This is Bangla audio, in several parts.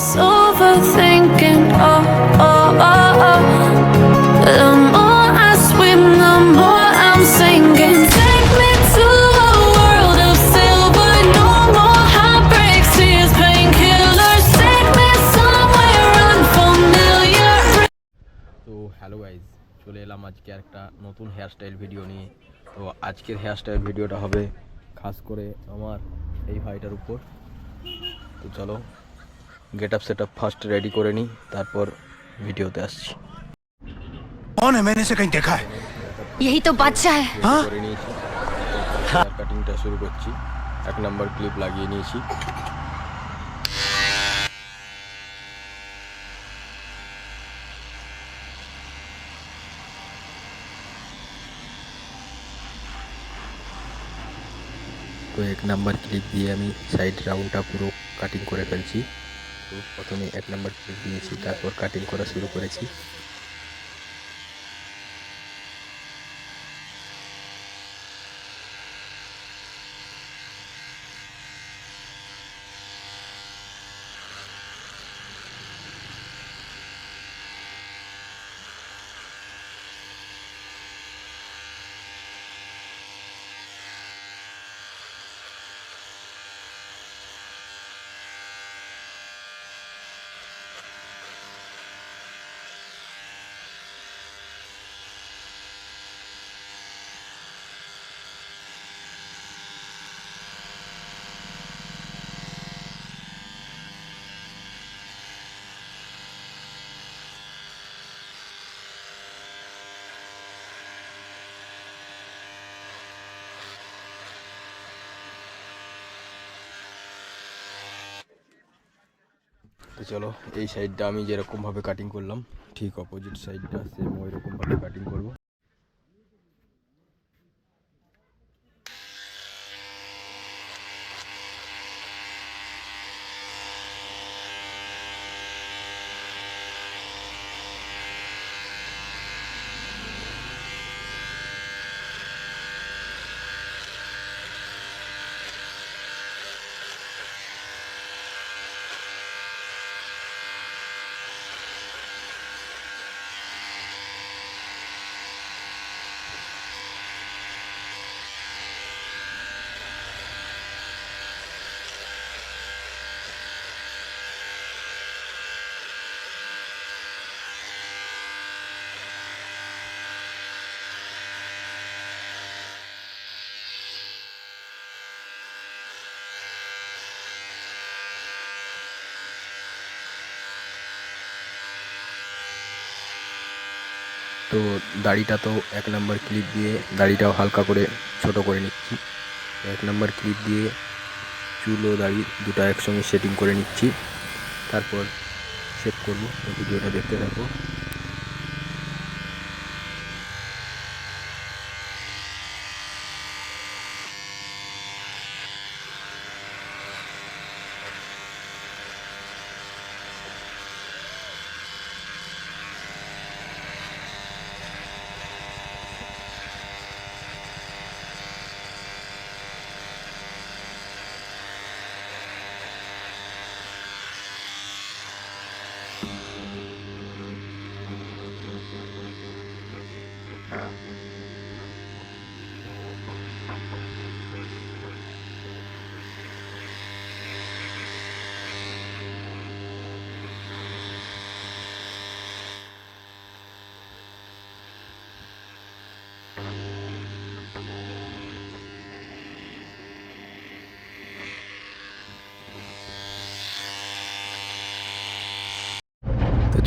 Oh, oh, oh, oh. নতুন হেয়ারস্টাইল ভিডিও নিয়ে তো আজকের হেয়ারস্টাইল ভিডিওটা হবে খাস করে আমার এই ভাইটার উপর তো চলো Get up set up first ready করে নিই তারপর ভিডিওতে আসছি कौन है मैंने इसे कहीं देखा है यही तो बादशाह है হ্যাঁ? করে নিয়েছি হেয়ার কাটিংটা শুরু করছি এক নম্বর ক্লিপ লাগিয়ে নিয়েছি তো এক নাম্বার ক্লিপ দিয়ে আমি সাইড রাউন্ডটা পুরো কাটিং করে ফেলছি তো প্রথমে এক নম্বর দিয়েছি তারপর কাটিং করা শুরু করেছি। তো চলো, এই সাইডটা আমি যেরকমভাবে কাটিং করলাম, ঠিক অপোজিট সাইডটা সেম ওই রকমভাবে কাটিং করব। তো দাড়িটা তো এক নাম্বার ক্লিপ দিয়ে দাড়িটাও হালকা করে ছোট করে নিচ্ছি। এক নাম্বার ক্লিপ দিয়ে চুল ও দাড়ি দুটো একসঙ্গে সেটিং করে নিচ্ছি। তারপর সেট করব। ভিডিওটা দেখতে থাকো।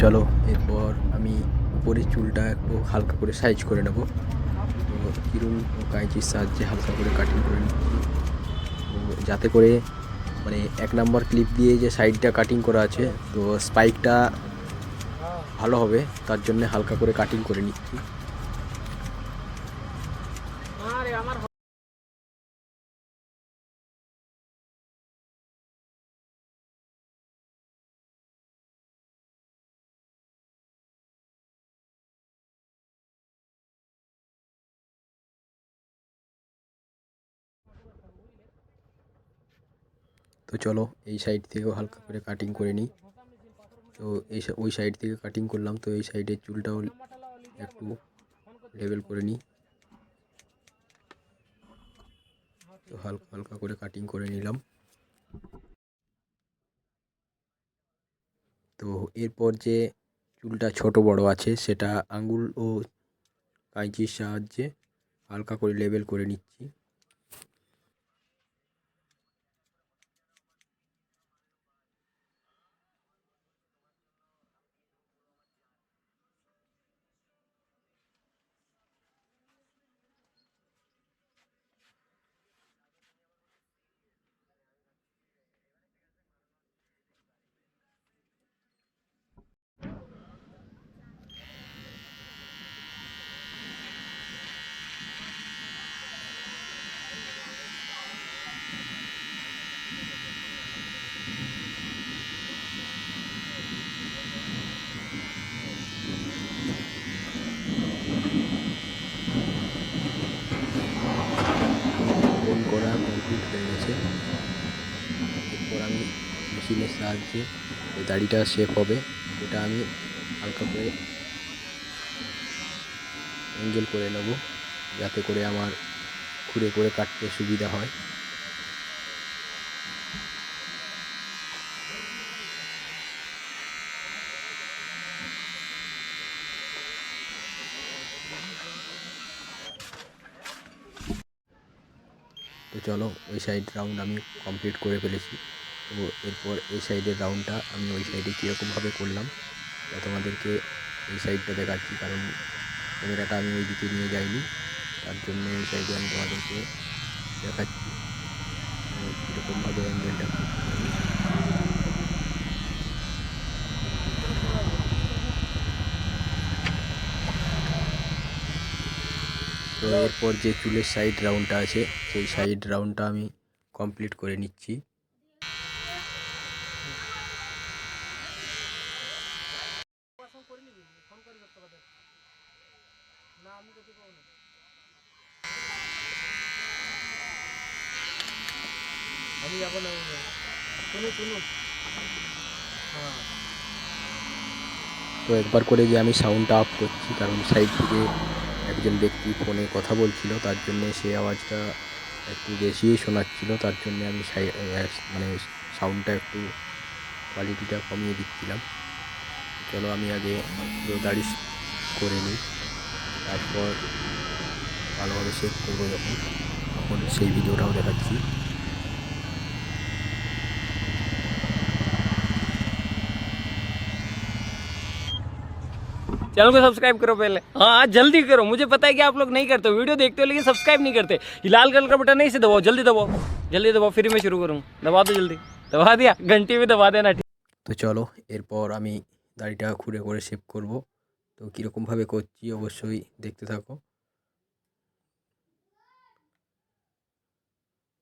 চলো এরপর আমি উপরে চুলটা একটু হালকা করে সাইজ করে নেব। তো কিরুল ও কাঁচির সাহায্যে হালকা করে কাটিং করে তো যাতে করে মানে এক নাম্বার ক্লিপ দিয়ে যে সাইডটা কাটিং করা আছে, তো স্পাইকটা ভালো হবে, তার জন্য হালকা করে কাটিং করে নিচ্ছি। তো চলো এই সাইড থেকেও হালকা করে কাটিং করে নিই। তো এই ওই সাইড থেকে কাটিং করলাম, তো এই সাইডের চুলটাও একটু লেবেল করে নিই। তো হালকা হালকা করে কাটিং করে নিলাম। তো এরপর যে চুলটা ছোট বড় আছে, সেটা আঙ্গুল ও কাঁচির সাহায্যে হালকা করে লেবেল করে নিচ্ছি ফোন করা কমপ্লিট হয়ে গেছে এরপর আমি মেশিনের সাহায্যে এই দাড়িটা শেপ হবে। এটা আমি হালকা করে অ্যাঙ্গেল করে নেব, যাতে করে আমার খুঁড়ে করে কাটতে সুবিধা হয়। তো চলো, ওই সাইড রাউন্ড আমি কমপ্লিট করে ফেলেছি। তো এরপর এই সাইডের রাউন্ডটা আমি ওই সাইডে কীরকমভাবে করলাম, তা তোমাদেরকে এই সাইডটা দেখাচ্ছি। কারণ ক্যামেরাটা আমি ওই দিকে নিয়ে যাইনি, তার জন্য এই সাইডে আমি তোমাদেরকে দেখাচ্ছি। কীরকমভাবে অ্যাঙ্গেলটা তো এরপর যে চুলের সাইড রাউন্ডটা আছে, সেই সাইড রাউন্ডটা আমি কমপ্লিট করে নিচ্ছি। তো একবার করে যে আমি সাউন্ডটা অফ করছি, কারণ সাইড থেকে একজন ব্যক্তি ফোনে কথা বলছিল, তার জন্যে সে আওয়াজটা একটু বেশিই শোনাচ্ছিল, তার জন্যে আমি মানে সাউন্ডটা একটু কোয়ালিটিটা কমিয়ে দিচ্ছিলাম। চলো আমি আগে দাড়ি করে নিই, তারপর ভালোভাবে সেভ করব যখন, তখন সেই ভিডিওটাও দেখাচ্ছি। चैनल को सब्सक्राइब करो पहले हाँ जल्दी करो मुझे पता है कि आप लोग नहीं करते हो वीडियो देखते हो लेकिन सब्सक्राइब नहीं करते ये लाल कलर का बटन नहीं से दबाओ जल्दी दबाओ जल्दी दबाओ फिर मैं शुरू करूँ दबा दो जल्दी दबा दिया घंटी भी दबा देना ठीक তো চলো এরপর আমি দাড়িটা খুঁড়ে করে শেভ করব তো কীরকমভাবে করছি অবশ্যই দেখতে থাকো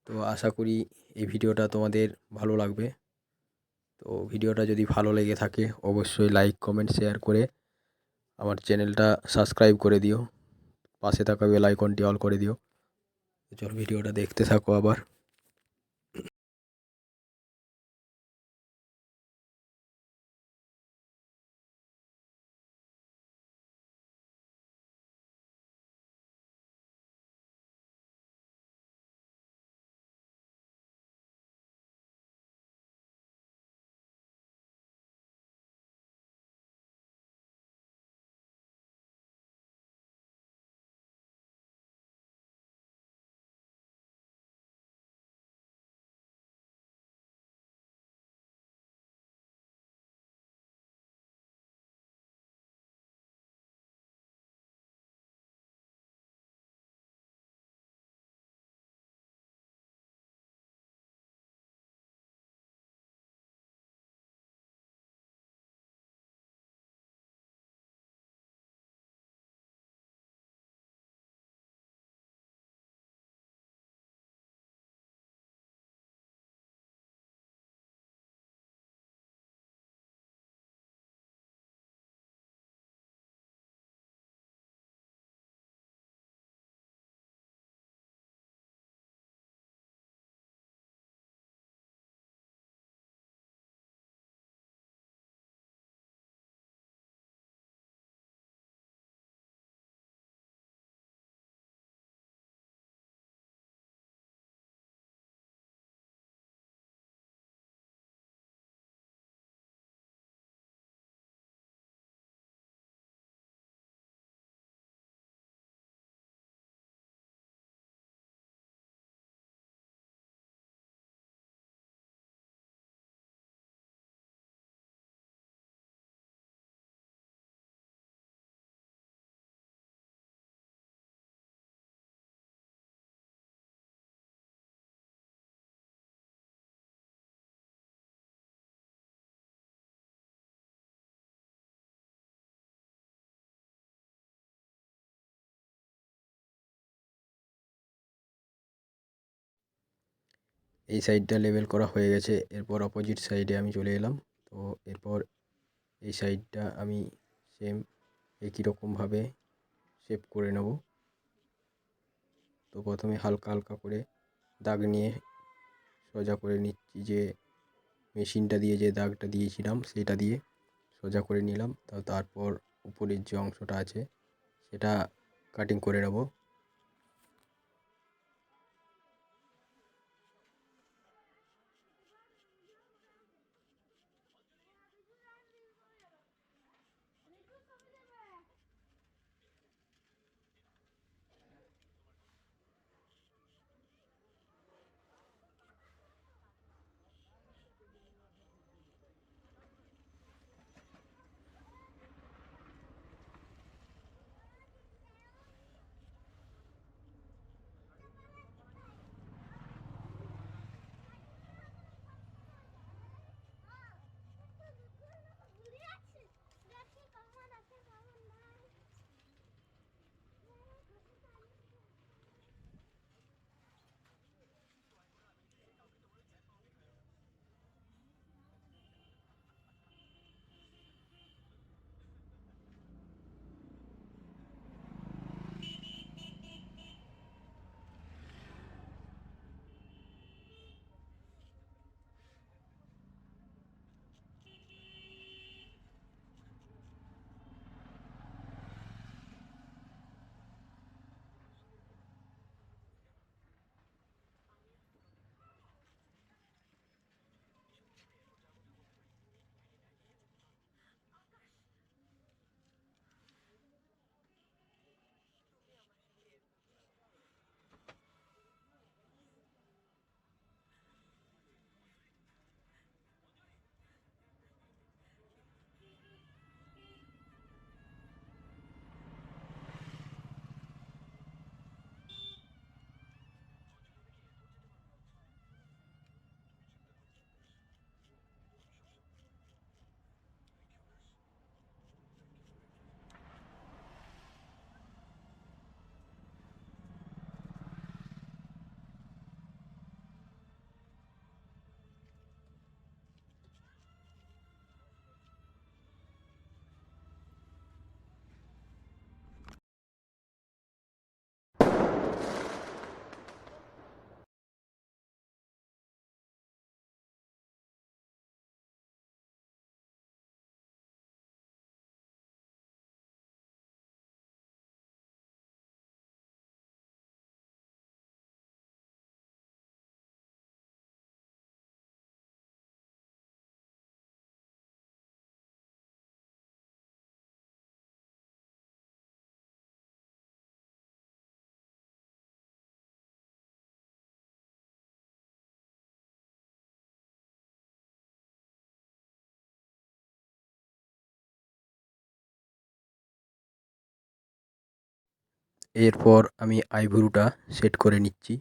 তো আশা করি এই ভিডিওটা তোমাদের ভালো লাগবে তো ভিডিওটা যদি ভালো লেগে থাকে অবশ্যই লাইক কমেন্ট শেয়ার করে আমার চ্যানেলটা সাবস্ক্রাইব করে দিও। পাশে থাকা বেল আইকনটি অল করে দিও। চল ভিডিওটা দেখতে থাকো আবার। এই সাইডটা লেবেল করা হয়ে গেছে। এরপর অপোজিট সাইডে আমি চলে এলাম। তো এরপর এই সাইডটা আমি সেম একই রকমভাবে শেপ করে নেব। তো প্রথমে হালকা হালকা করে দাগ নিয়ে সোজা করে নিচ্ছি যে মেশিনটা দিয়ে যে দাগটা দিয়েছিলাম সেটা দিয়ে সোজা করে নিলাম। তা তারপর উপরের যে অংশটা আছে সেটা কাটিং করে নেব। এরপর আমি আইভুরুটা সেট করে নিচ্ছি।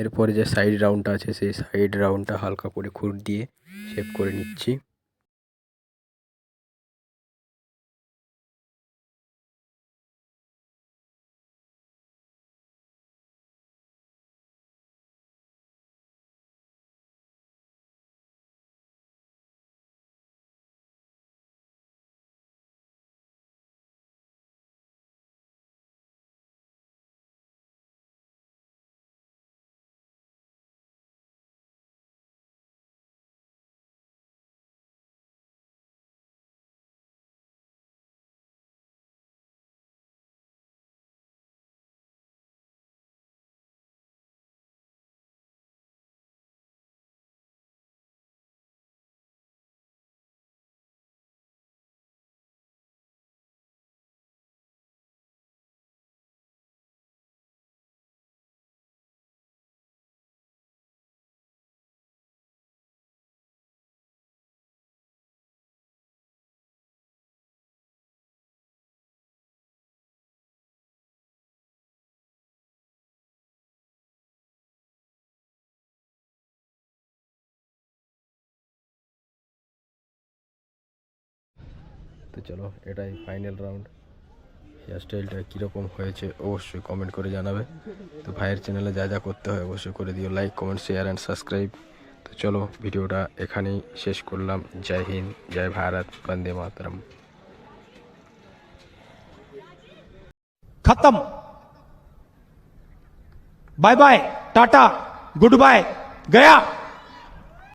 এরপরে যে সাইড রাউন্ডটা আছে, সেই সাইড রাউন্ডটা হালকা করে খুঁট দিয়ে শেপ করে নিচ্ছি। তো চলো, এটাই ফাইনাল রাউন্ড হেয়ার স্টাইলটা কীরকম হয়েছে অবশ্যই কমেন্ট করে জানাবে। তো ভাইয়ের চ্যানেলে যা যা করতে হয় অবশ্যই করে দিও। Like comment share and subscribe তো চলো, ভিডিওটা এখানেই শেষ করলাম। জয় হিন্দ, জয় ভারত, বন্দে মাতরম। খতম। Bye bye tata good bye Gaya